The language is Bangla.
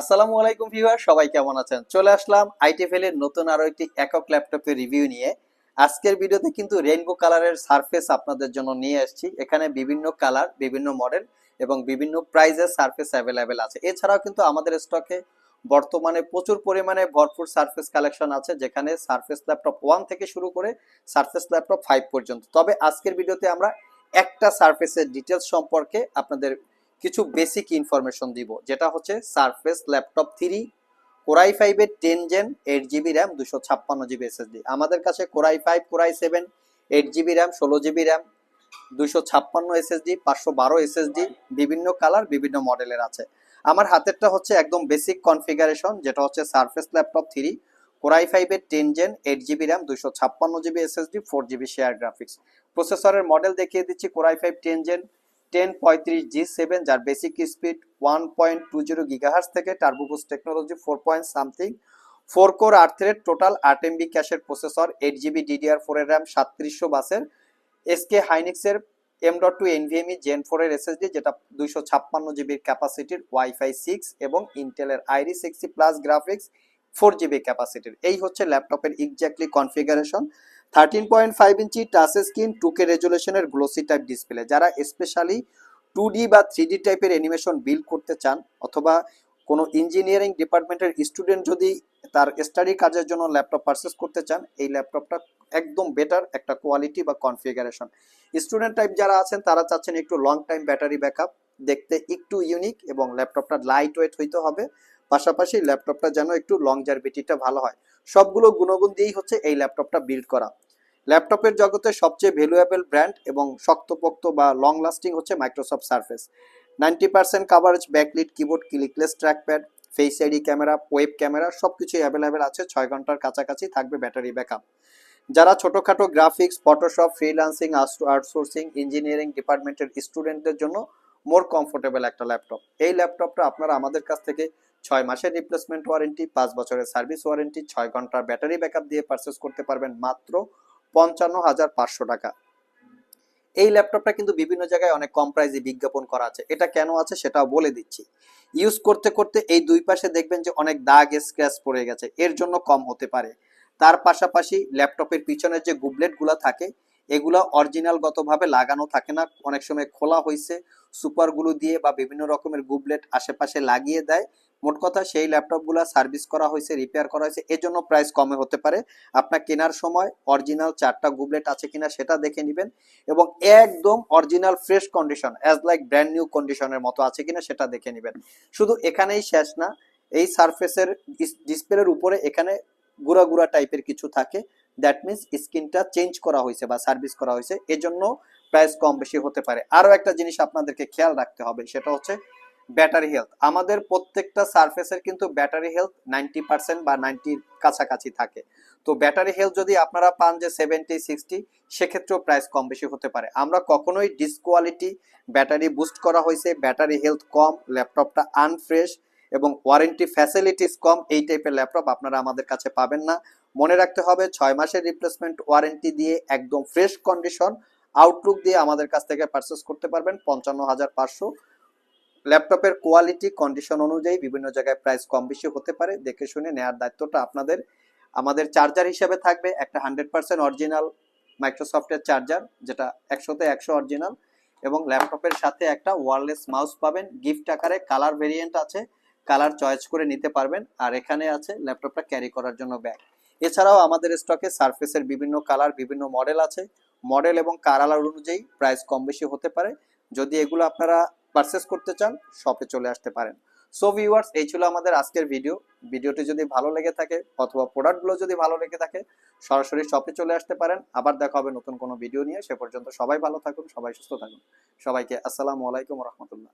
আসসালামু আলাইকুম ভিউয়ার, সবাই কেমন আছেন? চলে আসলাম আইটিএফএল এর নতুন আরও একটি একক ল্যাপটপের রিভিউ নিয়ে। আজকের ভিডিওতে কিন্তু রেইনবো কালারের সারফেস আপনাদের জন্য নিয়ে আসছি এখানে বিভিন্ন কালার বিভিন্ন মডেল এবং বিভিন্ন প্রাইজের সারফেস অ্যাভেলেবেল আছে। এছাড়াও কিন্তু আমাদের স্টকে বর্তমানে প্রচুর পরিমাণে ভরপুর সারফেস কালেকশন আছে, যেখানে সারফেস ল্যাপটপ ওয়ান থেকে শুরু করে সারফেস ল্যাপটপ ফাইভ পর্যন্ত। তবে আজকের ভিডিওতে আমরা একটা সারফেসের ডিটেলস সম্পর্কে আপনাদের কিছু বেসিক ইনফরমেশন দিব, যেটা হচ্ছে Surface laptop three Core i ফাইভের ten gen eight GB RAM দুশো ছাপ্পান্ন জিবি এসএসডি আমাদের কাছে Core i five Core i seven eight GB RAM ষোলো জিবি র্যাম দুশো ছাপ্পান্ন এসএসডি পাঁচশো বারো এসএসডি বিভিন্ন কালার বিভিন্ন মডেলের আছে। আমার হাতেরটা হচ্ছে একদম বেসিক কনফিগারেশন যেটা হচ্ছে Surface laptop three Core i ফাইভের ten gen eight GB RAM দুশো ছাপ্পান্ন GB SSD four GB share graphics প্রসেসরের মডেল দেখিয়ে দিচ্ছি Core i five ten gen ten পঁয়ত্রিশ জি সেভেন যার basic speed one point two zero gigahertz থেকে turbo boost technology four point something four core আট থ্রেড টোটাল আট এমবি ক্যাশের processor eight GB DDR four এর র্যাম সাতত্রিশশো বাসের SK হাইনিক্সের M dot two NVMe gen four এর এসএসডি যেটা দুইশো ছাপ্পান্ন জিবির ক্যাপাসিটির ওয়াইফাই সিক্স এবং ইন্টেলের Iris sixty plus graphics four GB ক্যাপাসিটির এই হচ্ছে ল্যাপটপের exactly configuration thirteen point five inch touch screen two K রেজুলেশনের glossy type display যারা স্পেশালি টু ডি বা থ্রি ডি টাইপের অ্যানিমেশন বিল্ড করতে চান, অথবা কোনো ইঞ্জিনিয়ারিং ডিপার্টমেন্টের স্টুডেন্ট যদি তার স্টাডি কাজের জন্য ল্যাপটপ পারচেস করতে চান, এই ল্যাপটপটা একদম বেটার একটা কোয়ালিটি বা কনফিগারেশন স্টুডেন্ট টাইপ যারা আছেন, তারা চাচ্ছেন একটু লং টাইম ব্যাটারি ব্যাকআপ দেখতে একটু ইউনিক এবং ল্যাপটপটা লাইট ওয়েট হইতে হবে। পাশাপাশি ল্যাপটপটা যেন একটু লং জার্ভিটিটা ভালো হয়। সবগুলো গুণগুণ দিয়েই হচ্ছে এই ল্যাপটপটা বিল্ড করা। ল্যাপটপের জগতে সবচেয়ে ভ্যালুয়েবল ব্র্যান্ড এবং শক্তপোক্ত বা লং লাস্টিং হচ্ছে Microsoft Surface ninety percent coverage backlit keyboard clickless trackpad face ID camera web camera সব কিছুই অ্যাভেলেবেল আছে, ছয় ঘণ্টার কাছাকাছি থাকবে ব্যাটারি ব্যাকআপ যারা ছোটোখাটো graphics Photoshop freelancing outsourcing engineering ডিপার্টমেন্টের স্টুডেন্টদের জন্য মোর কমফোর্টেবল একটা ল্যাপটপ। এই ল্যাপটপটা আপনারা আমাদের কাছ থেকে ছয় মাসের রিপ্লেসমেন্ট ওয়ারেন্টি পাঁচ বছরের সার্ভিস ওয়ারেন্টি ছয় ঘণ্টার ব্যাটারি ব্যাকআপ দিয়ে পারচেস করতে পারবেন মাত্র পঞ্চান্ন হাজার পাঁচশো টাকা। এই ল্যাপটপটা কিন্তু বিভিন্ন জায়গায় অনেক কম প্রাইজে বিজ্ঞাপন করা আছে। এটা কেন আছে সেটাও বলে দিচ্ছি। ইউজ করতে করতে এই দুই পাশে দেখবেন যে অনেক দাগ স্ক্র্যাচ পড়ে গেছে। এর জন্য কম হতে পারে। তার পাশাপাশি ল্যাপটপের পিছনের যে গুবলেটগুলো থাকে, এগুলো অরিজিনাল গতভাবে লাগানো থাকে না। অনেক সময় খোলা হয়েছে সুপারগুলো দিয়ে বা বিভিন্ন রকমের গুবলেট আশেপাশে লাগিয়ে দেয়। মোট কথা সেই ল্যাপটপগুলো সার্ভিস করা হয়েছে রিপেয়ার করা হয়েছে, এজন্য প্রাইস কমে হতে পারে। আপনার কেনার সময় অরিজিনাল চারটা গুবলেট আছে কিনা সেটা দেখে নেবেন এবং একদম original fresh condition as like brand new কন্ডিশনের মতো আছে কিনা সেটা দেখে নেবেন। শুধু এখানেই শেষ না, এই সারফেসের ডিসপ্লের উপরে এখানে গুড়া গুড়া টাইপের কিছু থাকে। দ্যাট মিনস স্ক্রিনটা চেঞ্জ করা হয়েছে বা সার্ভিস করা হয়েছে, এজন্য প্রাইস কম বেশি হতে পারে। আরও একটা জিনিস আপনাদেরকে খেয়াল রাখতে হবে, সেটা হচ্ছে ব্যাটারি হেলথ আমাদের প্রত্যেকটা সারফেসের কিন্তু ব্যাটারি হেলথ নাইনটি পার্সেন্ট বা নাইনটির কাছাকাছি থাকে। তো ব্যাটারি হেলথ যদি আপনারা পান যে সেভেন্টি সিক্সটি সেক্ষেত্রেও প্রাইস কম বেশি হতে পারে। আমরা কখনোই ডিসকোয়ালিটি ব্যাটারি বুস্ট করা হয়েছে ব্যাটারি হেলথ কম, ল্যাপটপটা আনফ্রেশ এবং ওয়ারেন্টি ফ্যাসিলিটিস কম, এই টাইপের ল্যাপটপ আপনারা আমাদের কাছে পাবেন না। মনে রাখতে হবে, ছয় মাসের রিপ্লেসমেন্ট ওয়ারেন্টি দিয়ে একদম ফ্রেশ কন্ডিশন আউটলুক দিয়ে আমাদের কাছ থেকে পারচেস করতে পারবেন পঞ্চান্ন হাজার পাঁচশো। ল্যাপটপের কোয়ালিটি কন্ডিশন অনুযায়ী বিভিন্ন জায়গায় প্রাইস কম বেশি হতে পারে। দেখে শুনে নেওয়ার দায়িত্বটা আপনাদের। আমাদের চার্জার হিসেবে থাকবে একটা হান্ড্রেড পার্সেন্ট অরিজিনাল মাইক্রোসফটের চার্জার যেটা একশোতে একশো অরিজিনাল এবং ল্যাপটপের সাথে একটা ওয়ারলেস মাউস পাবেন। গিফট আকারে কালার ভেরিয়েন্ট আছে কালার চয়েস করে নিতে পারবেন। আর এখানে আছে ল্যাপটপটা ক্যারি করার জন্য ব্যাগ এছাড়াও আমাদের স্টকে সারফেসের বিভিন্ন কালার বিভিন্ন মডেল আছে। মডেল এবং কালার অনুযায়ী প্রাইস কম বেশি হতে পারে। যদি এগুলো আপনারা পারচেস করতে চান শপে চলে আসতে পারেন। সো ভিউয়ার্স এই ছিল আমাদের আজকের ভিডিও ভিডিওটি যদি ভালো লেগে থাকে, অথবা প্রোডাক্টগুলো যদি ভালো লেগে থাকে, সরাসরি শপে চলে আসতে পারেন। আবার দেখা হবে নতুন কোনো ভিডিও নিয়ে। সে পর্যন্ত সবাই ভালো থাকুন, সবাই সুস্থ থাকুন। সবাইকে আসসালামু আলাইকুম রহমতুল্লাহ।